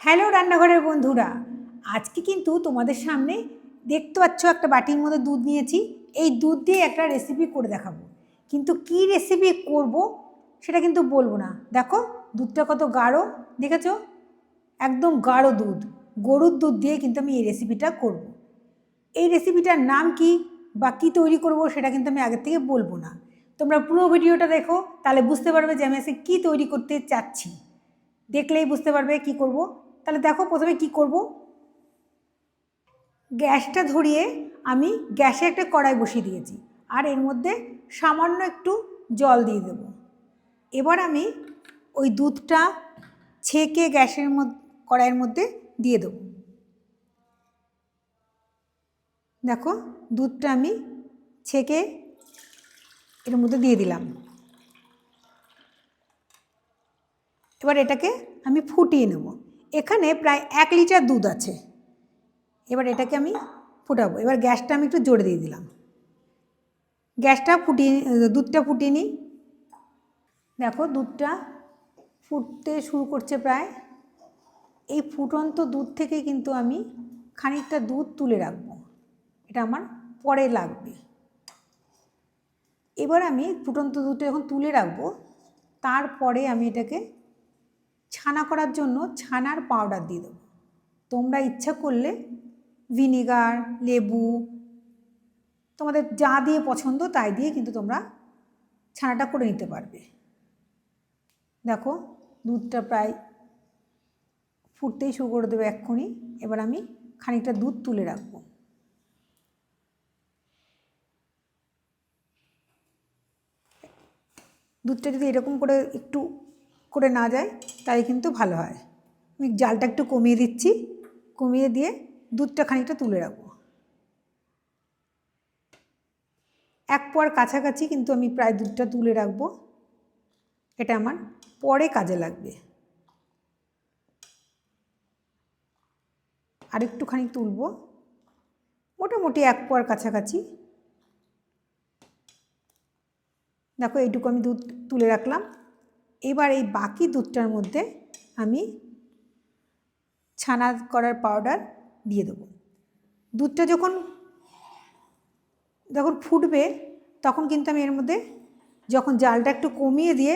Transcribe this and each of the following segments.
Hello রান্নাঘরের বন্ধুরা, আজকে কিন্তু তোমাদের সামনে দেখতে পাচ্ছ একটা বাটির মধ্যে দুধ নিয়েছি। এই দুধ দিয়ে একটা রেসিপি করে দেখাবো। কিন্তু কি রেসিপি করব সেটা কিন্তু বলব না। দেখো, দুধটা কত গাঢ়, দেখেছ? একদম গাঢ় দুধ, গরুর দুধ দিয়ে কিন্তু আমি এই রেসিপিটা করব। এই রেসিপিটার নাম কি বা কী তৈরি করব সেটা কিন্তু আমি আগের থেকে বলব না। তোমরা পুরো ভিডিওটা দেখো, তাহলে বুঝতে পারবে যে আমি আজকে কী তৈরি করতে চাচ্ছি। দেখলেই বুঝতে পারবে কি করব। তাহলে দেখো প্রথমে কি করব? গ্যাসটা ধরিয়ে আমি গ্যাসে একটা কড়াই বসিয়ে দিয়েছি। আর এর মধ্যে সামান্য একটু জল দিয়ে দেব। এবার আমি ওই দুধটা ছেঁকে গ্যাসের মধ্যে কড়াইয়ের মধ্যে দিয়ে দেব। দেখো দুধটা আমি ছেঁকে এর মধ্যে দিয়ে দিলাম। এবার এটাকে আমি ফুটিয়ে নেব। এখানে প্রায় এক লিটার দুধ আছে। এবার এটাকে আমি ফুটাবো। এবার গ্যাসটা আমি একটু জোরে দিয়ে দিলাম। গ্যাসটা ফুটিয়ে দুধটা ফুটিয়ে নিই। দেখো দুধটা ফুটতে শুরু করছে প্রায়। এই ফুটন্ত দুধ থেকে কিন্তু আমি খানিকটা দুধ তুলে রাখব। এটা আমার পরে লাগবে। এবার আমি ফুটন্ত দুধটা যখন তুলে রাখব, তারপরে আমি এটাকে ছানা করার জন্য ছানার পাউডার দিয়ে দেবো। তোমরা ইচ্ছা করলে ভিনিগার লেবু, তোমাদের যা দিয়ে পছন্দ তাই দিয়ে কিন্তু তোমরা ছানাটা করে নিতে পারবে। দেখো, দুধটা প্রায় ফুটতেই শুরু করে দেবে এক্ষুনি। এবার আমি খানিকটা দুধ তুলে রাখব। দুধটা যদি এরকম করে একটু করে না যায়, তাই কিন্তু ভালো হয়। আমি জালটা একটু কমিয়ে দিচ্ছি, কমিয়ে দিয়ে দুধটা খানিকটা তুলে রাখব। এক পোয়ার কাছাকাছি কিন্তু আমি প্রায় দুধটা তুলে রাখব। এটা আমার পরে কাজে লাগবে। আর একটুখানি তুলবো। মোটামুটি এক পোয়ার কাছাকাছি। দেখো, এইটুকু আমি দুধ তুলে রাখলাম। এবার এই বাকি দুধটার মধ্যে আমি ছানা করার পাউডার দিয়ে দেবো। দুধটা যখন যখন ফুটবে, তখন কিন্তু আমি এর মধ্যে যখন জালটা একটু কমিয়ে দিয়ে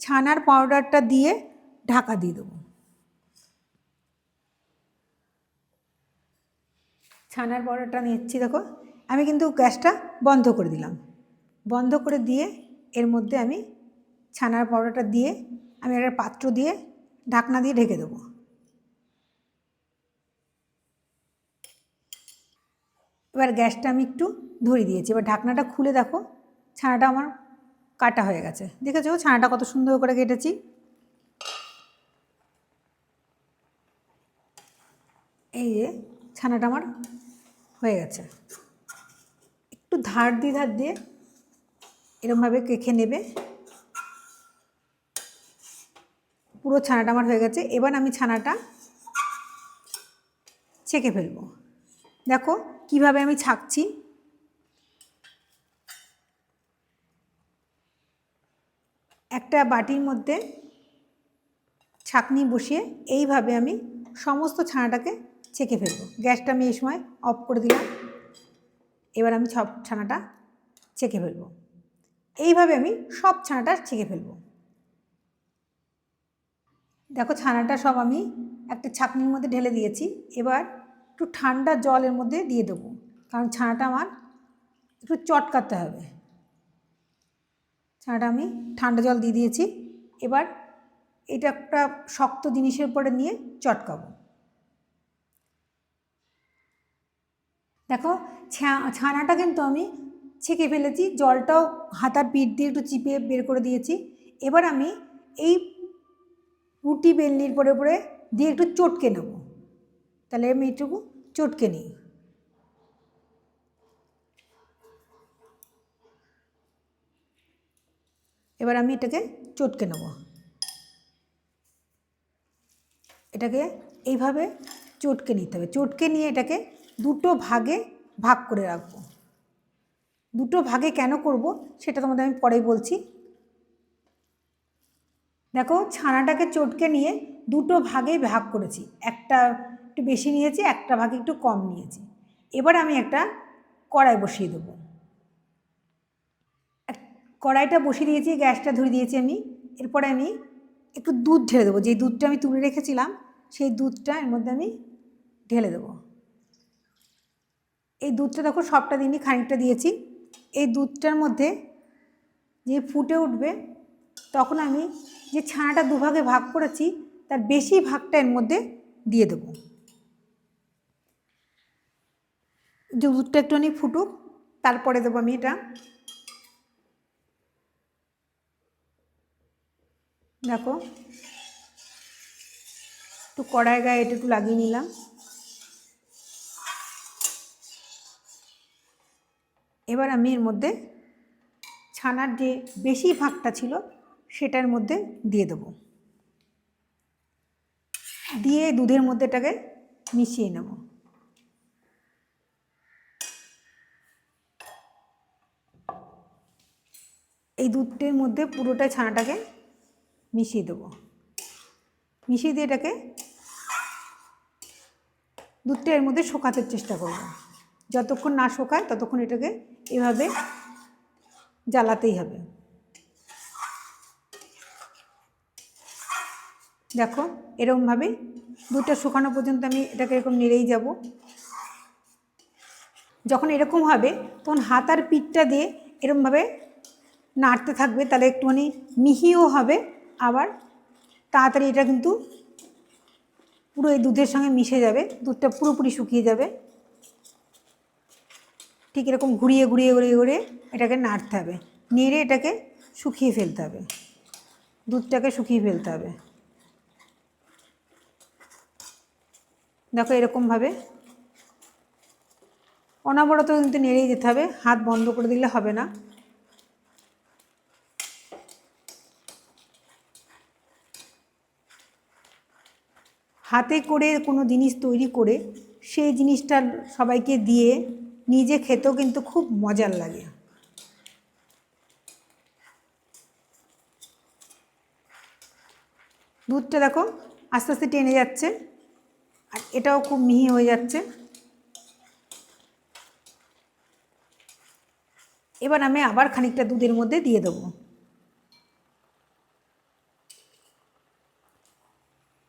ছানার পাউডারটা দিয়ে ঢাকা দিয়ে দেবো। ছানার পাউডারটা নিচ্ছি, দেখো। আমি কিন্তু গ্যাসটা বন্ধ করে দিলাম। বন্ধ করে দিয়ে এর মধ্যে আমি ছানার পাউডারটা দিয়ে আমি একটা পাত্র দিয়ে ঢাকনা দিয়ে ঢেকে দেবো। এবার গ্যাসটা আমি একটু ধরিয়ে দিয়েছি। এবার ঢাকনাটা খুলে দেখো, ছানাটা আমার কাটা হয়ে গেছে। দেখেছ? ছানাটা কত সুন্দর করে কেটেছি। এই যে ছানাটা আমার হয়ে গেছে। একটু ধার দিয়ে ধার দিয়ে এরমভাবে কেখে নেবে। পুরো ছানাটা আমার হয়ে গেছে। এবার আমি ছানাটা ছেঁকে ফেলব। দেখো কীভাবে আমি ছাকছি। একটা বাটির মধ্যে ছাকনি বসিয়ে এইভাবে আমি সমস্ত ছানাটাকে ছেঁকে ফেলব। গ্যাসটা আমি এই সময় অফ করে দিলাম। এবার আমি সব ছানাটা ছেঁকে ফেলব। এইভাবে আমি সব ছানাটা ছেঁকে ফেলব। দেখো ছানাটা সব আমি একটা ছাকনির মধ্যে ঢেলে দিয়েছি। এবার একটু ঠান্ডা জলের মধ্যে দিয়ে দেবো। কারণ ছানাটা আমার একটু চটকাতে হবে। ছানাটা আমি ঠান্ডা জল দিয়ে দিয়েছি। এবার এটা একটা শক্ত জিনিসের উপরে নিয়ে চটকাবো। দেখো ছানাটা কিন্তু আমি ছেঁকে ফেলেছি। জলটাও হাতার পিঠ দিয়ে একটু চিপে বের করে দিয়েছি। এবার আমি এই রুটি বেলনির পরে পরে দিয়ে একটু চটকে নেব। তাহলে আমি এটুকু চটকে নিই। এবার আমি এটাকে চটকে নেব। এটাকে এইভাবে চটকে নিতে হবে। চটকে নিয়ে এটাকে দুটো ভাগে ভাগ করে রাখব। দুটো ভাগে কেন করব সেটা তোমাদের আমি পরেই বলছি। দেখো ছানাটাকে চটকে নিয়ে দুটো ভাগে ভাগ করেছি। একটা একটু বেশি নিয়েছি, একটা ভাগে একটু কম নিয়েছি। এবার আমি একটা কড়াই বসিয়ে দেবো। কড়াইটা বসিয়ে দিয়েছি, গ্যাসটা ধরে দিয়েছি আমি। এরপরে আমি একটু দুধ ঢেলে দেবো। যে দুধটা আমি তুলে রেখেছিলাম, সেই দুধটা এর মধ্যে আমি ঢেলে দেবো। এই দুধটা দেখো সবটা দিনই খানিকটা দিয়েছি। এই দুধটার মধ্যে যে ফুটে উঠবে তখন আমি যে ছানাটা দুভাগে ভাগ করেছি, তার বেশি ভাগটা এর মধ্যে দিয়ে দেবো। দুধটা একটুখানি ফুটুক, তারপরে দেবো আমি এটা। দেখো, একটু কড়াই গায়ে এটা একটু লাগিয়ে নিলাম। এবার আমি এর মধ্যে ছানার যে বেশি ভাগটা ছিল সেটার মধ্যে দিয়ে দেবো। দিয়ে দুধের মধ্যে এটাকে মিশিয়ে নেব। এই দুধটির মধ্যে পুরোটা ছানাটাকে মিশিয়ে দেবো। মিশিয়ে দিয়ে এটাকে দুধটা এর মধ্যে শোকাতে চেষ্টা করব। যতক্ষণ না শোকায় ততক্ষণ এটাকে এভাবে জ্বালাতেই হবে। দেখো এরকমভাবে দুধটা শুকানো পর্যন্ত আমি এটাকে এরকম নেড়েই যাব। যখন এরকম হবে, তখন হাত আর পিঠটা দিয়ে এরকমভাবে নাড়তে থাকবে, তাহলে একটুখানি মিহিও হবে। আবার তাড়াতাড়ি এটা কিন্তু পুরো এই দুধের সঙ্গে মিশে যাবে, দুধটা পুরোপুরি শুকিয়ে যাবে। ঠিক এরকম ঘুরিয়ে ঘুরিয়ে ঘুরিয়ে ঘুরিয়ে এটাকে নাড়তে হবে। নেড়ে এটাকে শুকিয়ে ফেলতে হবে। দুধটাকে শুকিয়ে ফেলতে হবে। দেখো এরকমভাবে অনাবরত কিন্তু নেড়েই যেতে হবে, হাত বন্ধ করে দিলে হবে না। হাতে করে কোনো জিনিস তৈরি করে সেই জিনিসটা সবাইকে দিয়ে নিজে খেতেও কিন্তু খুব মজার লাগে। দুধটা দেখো আস্তে আস্তে টেনে যাচ্ছে। আর এটাও খুব মিহি হয়ে যাচ্ছে। এবার আমি আবার খানিকটা দুধের মধ্যে দিয়ে দেবো।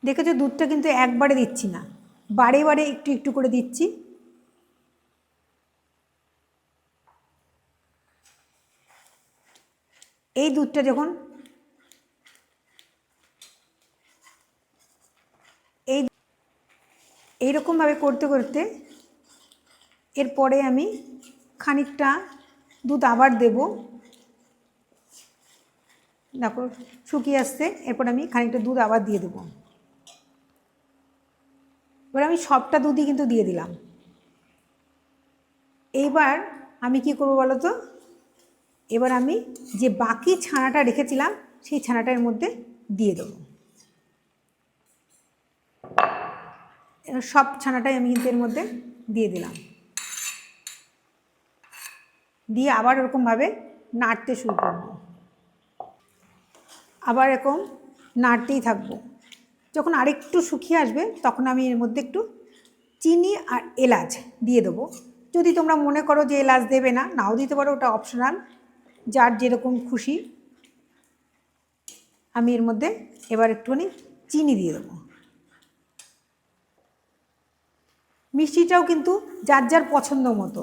দেখেছ দুধটা কিন্তু একবারে দিচ্ছি না, বারে বারে একটু একটু করে দিচ্ছি। এই দুধটা যখন এই এইরকমভাবে করতে করতে এরপরে আমি খানিকটা দুধ আবার দেব। দেখো, শুকিয়ে আসতে এরপর আমি খানিকটা দুধ আবার দিয়ে দেবো। এবার আমি সবটা দুধই কিন্তু দিয়ে দিলাম। এইবার আমি কি করব বলো তো? এবার আমি যে বাকি ছানাটা রেখেছিলাম, সেই ছানাটার মধ্যে দিয়ে দেবো। সব ছানাটাই আমি কিন্তু এর মধ্যে দিয়ে দিলাম। দিয়ে আবার ওরকমভাবে নাড়তে শুরু করব। আবার এরকম নাড়তেই থাকব। যখন আরেকটু শুকিয়ে আসবে, তখন আমি এর মধ্যে একটু চিনি আর এলাচ দিয়ে দেবো। যদি তোমরা মনে করো যে এলাচ দেবে না, নাও দিতে পারো, ওটা অপশনাল। যার যেরকম খুশি, আমি এর মধ্যে এবার একটুখানি চিনি দিয়ে দেবো। মিষ্টিটাও কিন্তু যার যার পছন্দ মতো।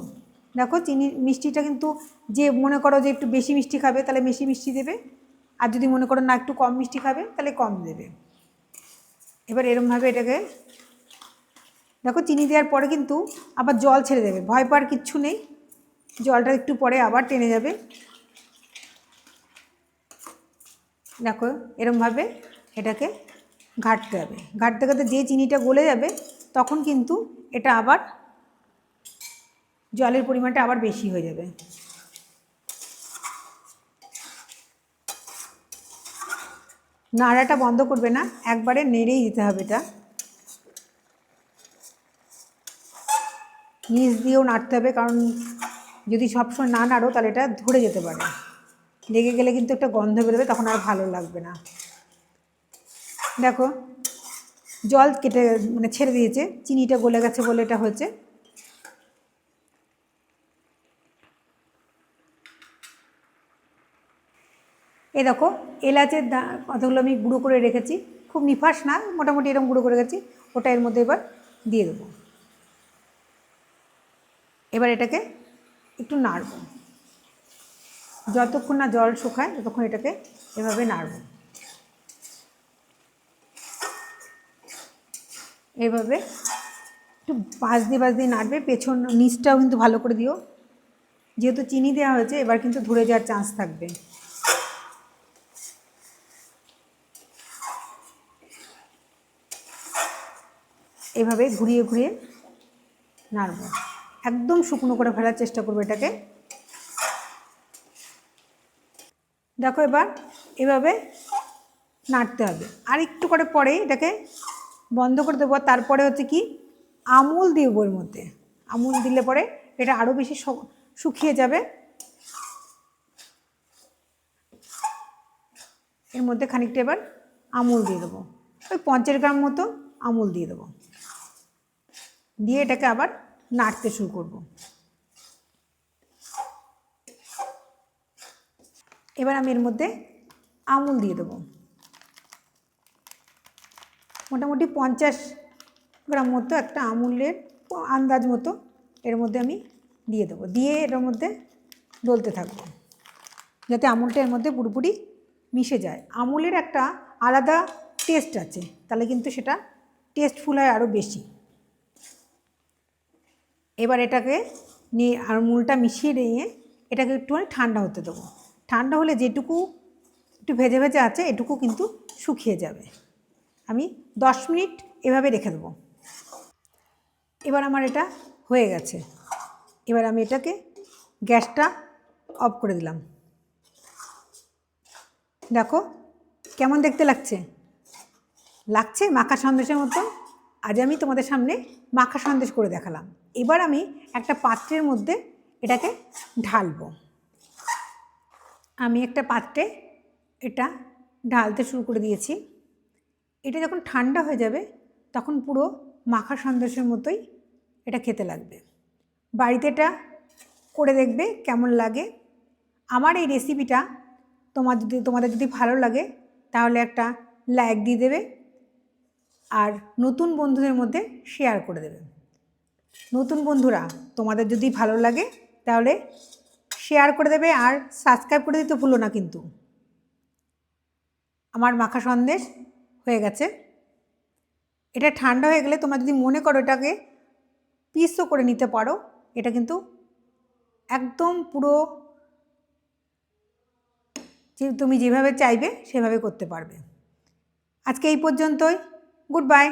দেখো চিনি, মিষ্টিটা কিন্তু যে মনে করো যে একটু বেশি মিষ্টি খাবে, তাহলে বেশি মিষ্টি দেবে। আর যদি মনে করো না একটু কম মিষ্টি খাবে, তাহলে কম দেবে। এবার এরমভাবে এটাকে দেখো চিনি দেওয়ার পরে কিন্তু আবার জল ছেড়ে দেবে। ভয় পাওয়ার কিচ্ছু নেই। জলটা একটু পরে আবার টেনে যাবে। দেখো এরমভাবে এটাকে ঘাটতে হবে। ঘাটতে ঘাটতে যে চিনিটা গলে যাবে তখন কিন্তু এটা আবার জলের পরিমাণটা আবার বেশি হয়ে যাবে। নাড়াটা বন্ধ করবে না, একবারে নেড়েই দিতে হবে এটা। নিচ দিয়েও নাড়তে হবে, কারণ যদি সবসময় না নাড়ো তাহলে এটা ধরে যেতে পারে। লেগে গেলে কিন্তু একটা গন্ধ বেরোবে, তখন আর ভালো লাগবে না। দেখো জল কেটে মানে ছেড়ে দিয়েছে, চিনিটা গলে গেছে বলে এটা হয়েছে। এ দেখো, এলাচের দা, কতগুলো আমি গুঁড়ো করে রেখেছি, খুব নিফাস না, মোটামুটি এরকম গুঁড়ো করে রেখেছি, ওটা এর মধ্যে এবার দিয়ে দেবো। এবার এটাকে একটু নাড়ব। যতক্ষণ না জল শুকায়, ততক্ষণ এটাকে এভাবে নাড়ব। এভাবে একটু বাজ দিয়ে বাজ দিয়ে নাড়বে, পেছন নিচটাও কিন্তু ভালো করে দিও। যেহেতু চিনি দেওয়া হয়েছে, এবার কিন্তু ধরে যাওয়ার চান্স থাকবে। এভাবে ঘুরিয়ে ঘুরিয়ে নাড়ব। একদম শুকনো করে ফেলার চেষ্টা করব এটাকে। দেখো এবার এভাবে নাড়তে হবে। আর একটু করে পরে এটাকে বন্ধ করে দেবো। তারপরে হচ্ছে কি, আমুল দিব এর মধ্যে। আমুল দিলে পরে এটা আরও বেশি শুকিয়ে যাবে। এর মধ্যে খানিকটা এবার আমুল দিয়ে দেবো। ওই পঞ্চাশ গ্রাম মতো আমুল দিয়ে দেবো। দিয়ে এটাকে আবার নাড়তে শুরু করব। এবার আমি এর মধ্যে আমুল দিয়ে দেবো। মোটামুটি পঞ্চাশ গ্রাম মতো একটা আমুলের আন্দাজ মতো এর মধ্যে আমি দিয়ে দেবো। দিয়ে এর মধ্যে ডলতে থাকব, যাতে আমুলটা এর মধ্যে পুরোপুরি মিশে যায়। আমুলের একটা আলাদা টেস্ট আছে, তাহলে কিন্তু সেটা টেস্টফুল হয় আরও বেশি। এবার এটাকে নিয়ে আর মূলটা মিশিয়ে নিয়ে এটাকে একটুখানি ঠান্ডা হতে দেবো। ঠান্ডা হলে যেটুকু একটু ভেজে ভেজে আছে, এটুকু কিন্তু শুকিয়ে যাবে। আমি দশ মিনিট এভাবে রেখে দেবো। এবার আমার এটা হয়ে গেছে। এবার আমি এটাকে গ্যাসটা অফ করে দিলাম। দেখো কেমন দেখতে লাগছে? লাগছে মাখা সন্দেশের মতো আজ আমি তোমাদের সামনে মাখা সন্দেশ করে দেখালাম। এবার আমি একটা পাত্রের মধ্যে এটাকে ঢালবো। আমি একটা পাত্রে এটা ঢালতে শুরু করে দিয়েছি। এটা যখন ঠান্ডা হয়ে যাবে, তখন পুরো মাখা সন্দেশের মতোই এটা খেতে লাগবে। বাড়িতে এটা করে দেখবে কেমন লাগে। আমার এই রেসিপিটা তোমার যদি, তোমাদের যদি ভালো লাগে, তাহলে একটা লাইক দিয়ে দেবে আর নতুন বন্ধুদের মধ্যে শেয়ার করে দেবে। নতুন বন্ধুরা, তোমাদের যদি ভালো লাগে, তাহলে শেয়ার করে দেবে আর সাবস্ক্রাইব করে দিতে ভুলো না কিন্তু। আমার মাখা সন্দেশ হয়ে গেছে। এটা ঠান্ডা হয়ে গেলে তোমরা যদি মনে করো এটাকে পিসও করে নিতে পারো, এটা কিন্তু একদম পুরো যে তুমি যেভাবে চাইবে সেভাবে করতে পারবে। আজকে এই পর্যন্তই। Good bye.